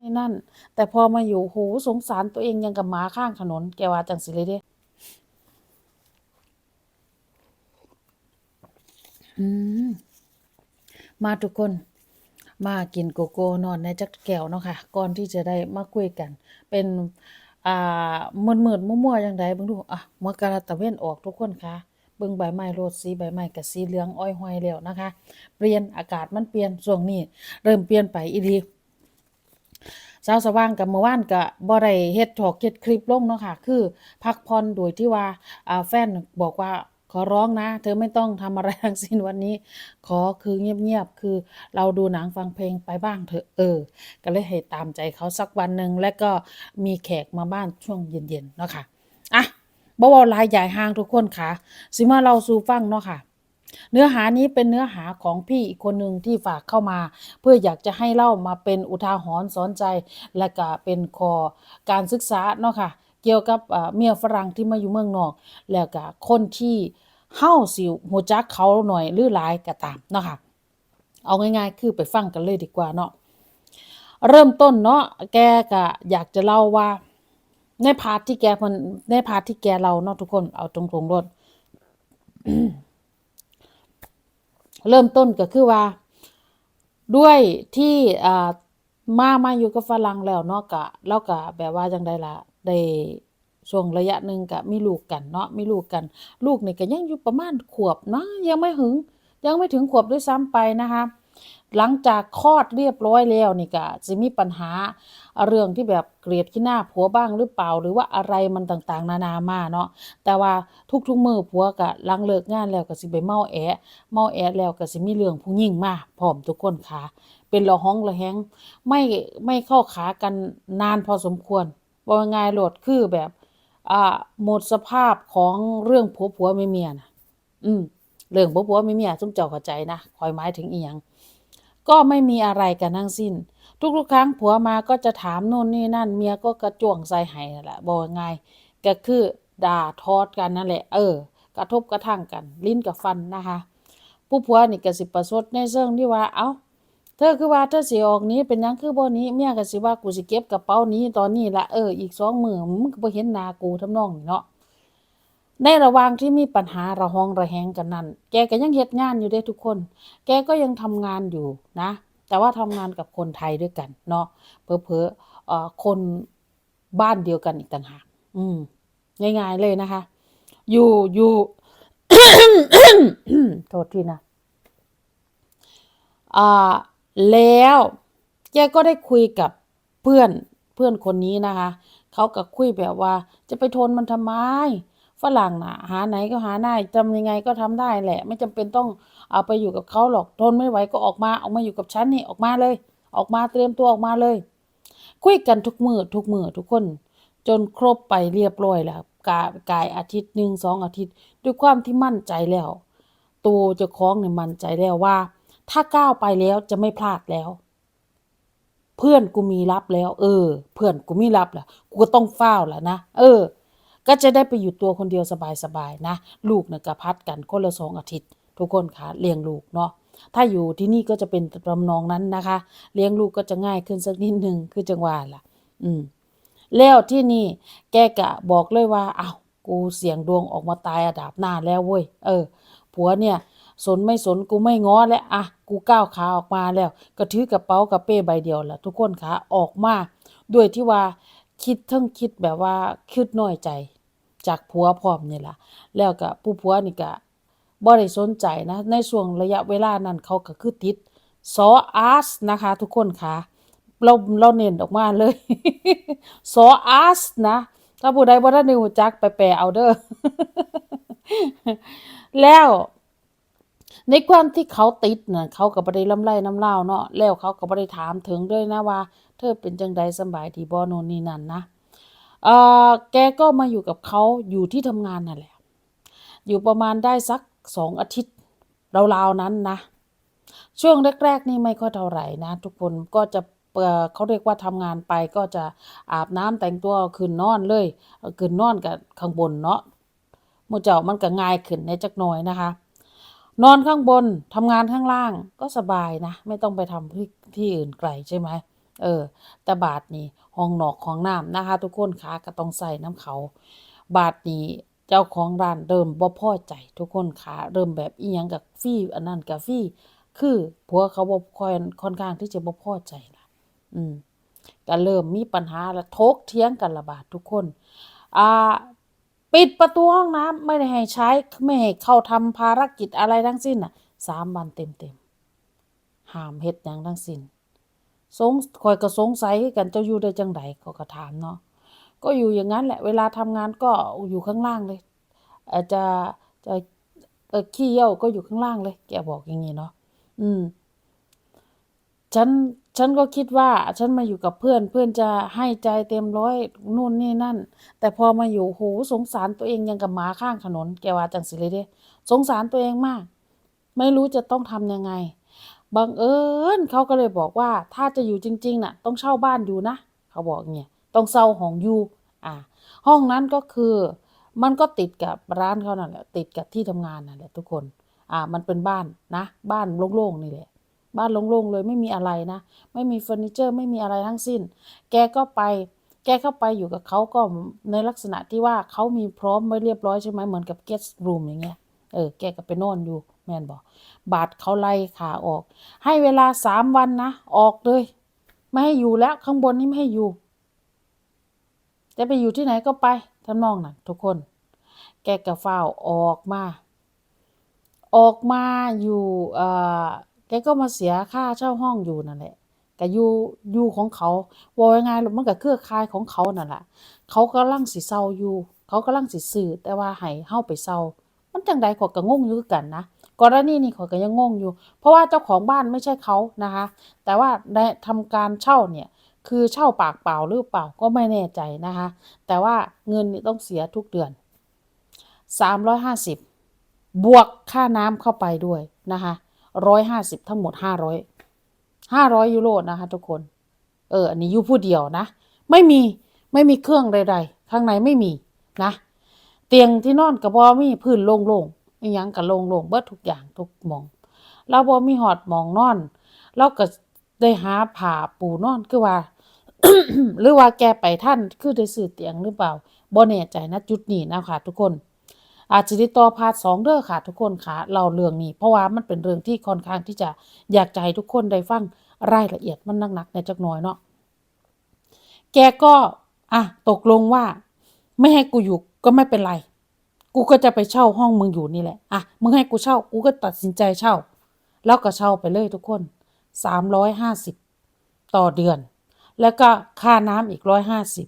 นี่นั่น แต่พอมาอยู่โหสงสารตัวเองยังกับหมาข้างถนน แกว่าจังสิเลยเด้อืมมาทุกคน มากินโกโก้นอนในจักแก้วเนาะค่ะ ก่อนที่จะได้มาคุยกัน เป็น อ่ามืดๆมั่วๆจังไดเบิ่งดูอะมกะละตะเว้นออกทุกคนค่ะเบิ่งใบไม้โลดสีใบไม้ก็สีเหลืองอ้อยห้อยแล้วนะคะ เปลี่ยนอากาศมันเปลี่ยนช่วงนี้ เริ่มเปลี่ยนไปอีห ลีเช้าสว่างกับเมื่อวานก็บ่ได้เฮ็ดถอกเฮ็ดคลิปลงเนาะค่ะ คือพักผ่อนโดยที่ว่าอ่าแฟนบอกว่าขอร้องนะ เธอไม่ต้องทำอะไรทั้งสิ้นวันนี้ ขอคือเงียบๆ คือเราดูหนังฟังเพลงไปบ้างเถอะเออ ก็เลยให้ตามใจเขาสักวันหนึ่งแล้วก็มีแขกมาบ้านช่วงเย็นๆเนาะค่ะอะบ่เว้าหลายใหญ่ห่างทุกคนค่ะ สิมาเล่าสู่ฟังเนาะค่ะ เนื้อหานี้เป็นเนื้อหาของพี่อีกคนหนึ่งที่ฝากเข้ามา เพื่ออยากจะให้เล่ามาเป็นอุทาหรณ์สอนใจ และก็เป็นคอการศึกษาเนาะค่ะเกี่ยวกับเมียฝรั่งที่มาอยู่เมืองนอก แล้วก็คนที่เฮาสิฮู้จักเขาหน่อยหรือหลายก็ตามเนาะค่ะเอาง่ายๆ คือไปฟังกันเลยดีกว่าเนาะเริ่มต้นเนาะแกก็อยากจะเล่าว่า ในพาร์ทที่แกพอนในพาร์ทที่แกเล่าเนาะทุกคนเอาตรงๆรถ เริ่มต้นก็คือว่า ด้วยที่อ่ามามาอยู่กับฝรั่งแล้วเนาะกะแล้วกะแบบว่าจังไดล่ะได้ช่วงระยะหนึ่งกะมีลูกกันเนาะมีลูกกัน ลูกนี่ก็ยังอยู่ประมาณขวบนะยังไม่ถึง ยังไม่ถึงขวบด้วยซ้ำไปนะคะ หลังจากคลอดเรียบร้อยแล้วนี่ก็จะมีปัญหาเรื่องที่แบบเกลียดขี้หน้าผัวบ้างหรือเปล่า หรือว่าอะไรมันต่างๆ นานามาเนาะแต่ว่าทุกๆมือผัวก็หลังเลิกงานแล้วก็สิไปเมาแอะเมาแอะแล้วก็สิมีเรื่องผู้หญิงมาพร้อมทุกคนค่ะ เป็นละห้องละแฮงไม่ไม่เข้าขากันนานพอสมควรว่าง่ายโหลดคือแบบอ่าหมดสภาพของเรื่องผัวผัวเมียเมียนะอืม เรื่องผัวผัวเมียเมีอยซุมเจ้าเข้าใจนะคอยหมายถึงอีหยังก็ไม่มีอะไรกันทั้งสิ้น ทุกๆ ครั้งผัวมาก็จะถามโน่นนี่นั่น เมียก็กระจ่วงใส่ห้นั่นแหละบอกง่ายๆก็คือด่าทอดกันนั่นแหละ เออ กระทบกระทั่งกัน ลิ้นกับฟันนะคะ ผู้ผัวนี่ก็สิประชดในเชิงที่ว่า เอ้า เธอคือว่าเธอสิออกนี้เป็นยังคือบ่นี้ เมียก็สิว่ากูสิเก็บกระเป๋านี้ตอนนี้ละเอออีกสองหมื้อมึงก็บ่เห็นหน้ากูทำนองนี้เนาะ ในระหว่างที่มีปัญหาระหองระแหงกันนั้น แกก็ยังเฮ็ดงานอยู่เด้ทุกคน แกก็ยังทำงานอยู่นะ แต่ว่าทำงานกับคนไทยด้วยกันเนาะเผลอเอ่อคนบ้านเดียวกันอีกต่างหากอืมง่ายๆเลยนะคะ อยู่อยู่โทษทีนะอ่าแล้วแกก็ได้คุยกับเพื่อนเพื่อนคนนี้นะคะ เขาก็คุยแบบว่าจะไปทนมันทำไม ฝรั่งน่ะ หาไหนก็หาได้ทำยังไงก็ทำได้แหละ ไม่จำเป็นต้องเอาไปอยู่กับเขาหรอกทนไม่ไหวก็ออกมาออกมาอยู่กับฉันนี่ออกมาเลย ออกมาเตรียมตัวออกมาเลย คุยกันทุกมือทุกมือทุกคน จนครบไปเรียบร้อยแล้วกายกายอาทิตย์หนึ่งสองอาทิตย์ ด้วยความที่มั่นใจแล้ว ตัวเจ้าของเนี่ยมั่นใจแล้วว่า ถ้าก้าวไปแล้วจะไม่พลาดแล้ว เพื่อนกูมีรับแล้ว เออ เพื่อนกูมีรับแล้วกูก็ต้องเฝ้าแล้วนะเออ ก็จะได้ไปอยู่ตัวคนเดียวสบายๆนะ ลูกเนี่ยก็พัดกันคนละสองอาทิตย์ ทุกคนค่ะเลี้ยงลูกเนาะถ้าอยู่ที่นี่ก็จะเป็นตำนองนั้นนะคะ เลี้ยงลูกก็จะง่ายขึ้นสักนิดหนึ่งคือจังหวะล่ะ อืม แล้วที่นี่แกกะบอกเลยว่าอ้าวกูเสี่ยงดวงออกมาตายอาดาบหน้าแล้วเว้ยเออ ผัวเนี่ย สนไม่สนกูไม่ง้อแล้วอะกูก้าวขาออกมาแล้ว ก็ถือกระเป๋ากระเป้ใบเดียวละทุกคนคะออกมาด้วยที่ว่าคิดทั้งคิดแบบว่าคิดน้อยใจ จากผัวพร้อมนี่ล่ะ แล้วก็ผู้ผัวนี่ก็บ่ได้สนใจนะ ในช่วงระยะเวลานั้นเขาก็คือติดซออาร์สนะคะ ทุกคนค่ะเราเราเน้นออกมาเลยซออาร์สนะ ถ้าผู้ใดบ่ทันได้รู้จักไปแปลเอาเด้อแล้วในความที่เขาติดน่ะเขาก็บ่ได้ลำไรน้ำเล่าเนาะแล้วเขาก็บ่ได้ถามถึงด้วยนะว่า เธอเป็นจังใดสบายดีบ่โน่นนี่นั่นนะ เออแกก็มาอยู่กับเขาอยู่ที่ทำงานนั่นแหละ อยู่ประมาณได้สักสองอาทิตย์ราวๆนั้นนะ ช่วงแรกๆนี่ไม่ค่อยเท่าไหร่นะ ทุกคนก็จะเอ่อเขาเรียกว่าทำงานไปก็จะอาบน้ำแต่งตัวขึ้นนอนเลยขึ้นนอนกับข้างบนเนาะมูเจ้ามันก็ง่ายขึ้นในจักหน่อยนะคะ นอนข้างบนทำงานข้างล่างก็สบายนะ ไม่ต้องไปทำที่ที่อื่นไกลใช่ไหม เออ แต่บาทนี้ห้องนอกของน้ำนะคะ ทุกคนขาก็ต้องใส่น้ำเขา บาทนี้เจ้าของร้านเริ่มบ่พอใจ ทุกคนขาเริ่มแบบอีหยังกับฟรีอันนั้นกับฟรีคือผัวเขาบ่ค่อยค่อนข้างที่จะบ่พอใจล่ะอืมก็เริ่มมีปัญหาและทกเถียงกันละบาดทุกคน อ่า ปิดประตูห้องน้ำไม่ได้ให้ใช้ไม่ให้เข้าทำภารกิจอะไรทั้งสิ้นน่ะสามวันเต็มๆห้ามเฮ็ดหยังทั้งสิ้น สงคอยก็สงสัยกันเจ้าอยู่ได้จังไดเขาก็ถามเนาะก็อยู่อย่างนั้นแหละ เวลาทำงานก็อยู่ข้างล่างเลยอาจจะจะขี้เยี่ยวก็อยู่ข้างล่างเลย แกบอกอย่างงี้เนาะอืม ฉันฉันก็คิดว่าฉันมาอยู่กับเพื่อนเพื่อนจะให้ใจเต็มร้อยนู่นนี่นั่น แต่พอมาอยู่โหสงสารตัวเองยังกับหมาข้างถนน แกว่าจังสิเลยเด้ สงสารตัวเองมาก ไม่รู้จะต้องทำยังไง บังเอิญเขาก็เลยบอกว่าถ้าจะอยู่จริงๆน่ะ ต้องเช่าบ้านอยู่นะ เขาบอกเงี้ยต้องเช่าห้องอยู่อ่าห้องนั้นก็คือ มันก็ติดกับร้านเขานั่นแหละติดกับที่ทำงานนั่นแหละทุกคนอ่ามันเป็นบ้านนะ บ้านโล่งๆนี่แหละบ้านโล่งๆเลยไม่มีอะไรนะ ไม่มีเฟอร์นิเจอร์ไม่มีอะไรทั้งสิ้น แกก็ไป แกเข้าไปอยู่กับเขาก็ในลักษณะที่ว่าเขามีพร้อมไว้เรียบร้อยใช่ไหมเหมือนกับ guest room อย่างเงี้ย เออ แกก็ไปนอนอยู่แม่นบอกบาทเขาไล่ขาออก ให้เวลาสามวันนะ ออกเลย ไม่ให้อยู่แล้ว ข้างบนนี่ไม่ให้อยู่ จะไปอยู่ที่ไหนก็ไปท่านมองน่ะ ทุกคน แกก็ฟ้าออกมา ออกมาอยู่เอ่อแกก็มาเสียค่าเช่าห้องอยู่นั่นแหละก็อยู่อยู่ของเขาว่ายังไงล่ะมันก็เครือข่ายของเขานั่นแหละเขากำลังสิเซาอยู่ เขากำลังสิซื้อแต่ว่าให้เฮาไปเซา มันจังใดขอยก็งงอยู่คือกันนะกรณีนี้ขอยก็ยังงงอยู่ เพราะว่าเจ้าของบ้านไม่ใช่เขานะคะ แต่ว่าได้ทำการเช่าเนี่ยคือเช่าปากเปล่าหรือเปล่าก็ไม่แน่ใจนะคะ แต่ว่าเงินนี่ต้องเสียทุกเดือน 350 บวกค่าน้ำเข้าไปด้วยนะคะ150 ทั้งหมด 500 500 ยูโรนะคะทุกคน เออ อันนี้ยู่ผู้เดียวนะ ไม่มีไม่มีเครื่องใด ๆ ข้างในไม่มีนะ เตียงที่นอนกับบ่มีพื้นโล่งๆอีหยังก็โล่งๆเบิดทุกอย่างทุกมอง เราบ่มีหอดมองนอน เราก็ได้หาผ้าปูนอนคือว่า หรือว่าแกไปท่านคือได้ซื้อเตียงหรือเปล่าบ่แน่ใจนะจุดนี้นะคะทุกคน อาจจะติดต่อพาร์ทสองเด้อค่ะ ทุกคนค่ะเล่าเรื่องนี้ เพราะว่ามันเป็นเรื่องที่ค่อนข้างที่จะอยากจะให้ทุกคนได้ฟังรายละเอียดมันหนักๆในจักหน่อยเนาะแกก็อะตกลงว่า ไม่ให้กูอยู่ ก็ไม่เป็นไร กูก็จะไปเช่าห้องมึงอยู่นี่แหละ อะ มึงให้กูเช่า กูก็ตัดสินใจเช่า แล้วก็เช่าไปเลยทุกคนสามร้อยห้าสิบต่อเดือน แล้วก็ค่าน้ำอีกร้อยห้าสิบ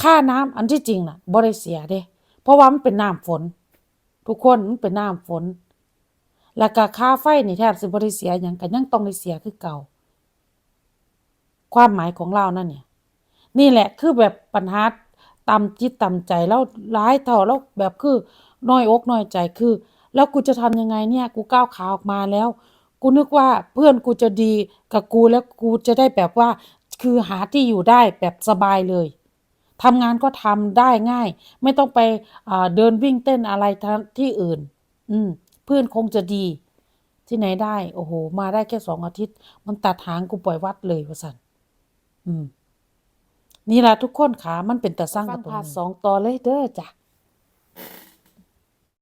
ค่าน้ำอันที่จริงน่ะบ่ได้เสียเด้ เพราะว่ามันเป็นน้ำฝน ทุกคนมันเป็นน้ำฝน แล้วก็ค่าไฟนี่แทบสิบ่ได้เสียหยังก็ยังต้องได้เสียคือเก่า ความหมายของเรานั่นเนี่ย นี่แหละคือแบบปัญหา ตำจิตตำใจแล้วร้ายเท่าแล้วแบบคือน้อยอกน้อยใจคือ แล้วกูจะทำยังไงเนี่ย กูก้าวขาออกมาแล้ว กูนึกว่าเพื่อนกูจะดีกับกูแล้วกูจะได้แบบว่า คือหาที่อยู่ได้แบบสบายเลยทำงานก็ทำได้ง่าย ไม่ต้องไปเดินวิ่งเต้นอะไรท,ที่อื่น อืม เพื่อนคงจะดี ที่ไหนได้ โอ้โห มาได้แค่สองอาทิตย์ มันตัดหางกูปล่อยวัดเลยว่สันอืม นี่ล่ะทุกคนขามันเป็นตะสร้างกับพาสองต่อเลยเด้อจ้ะ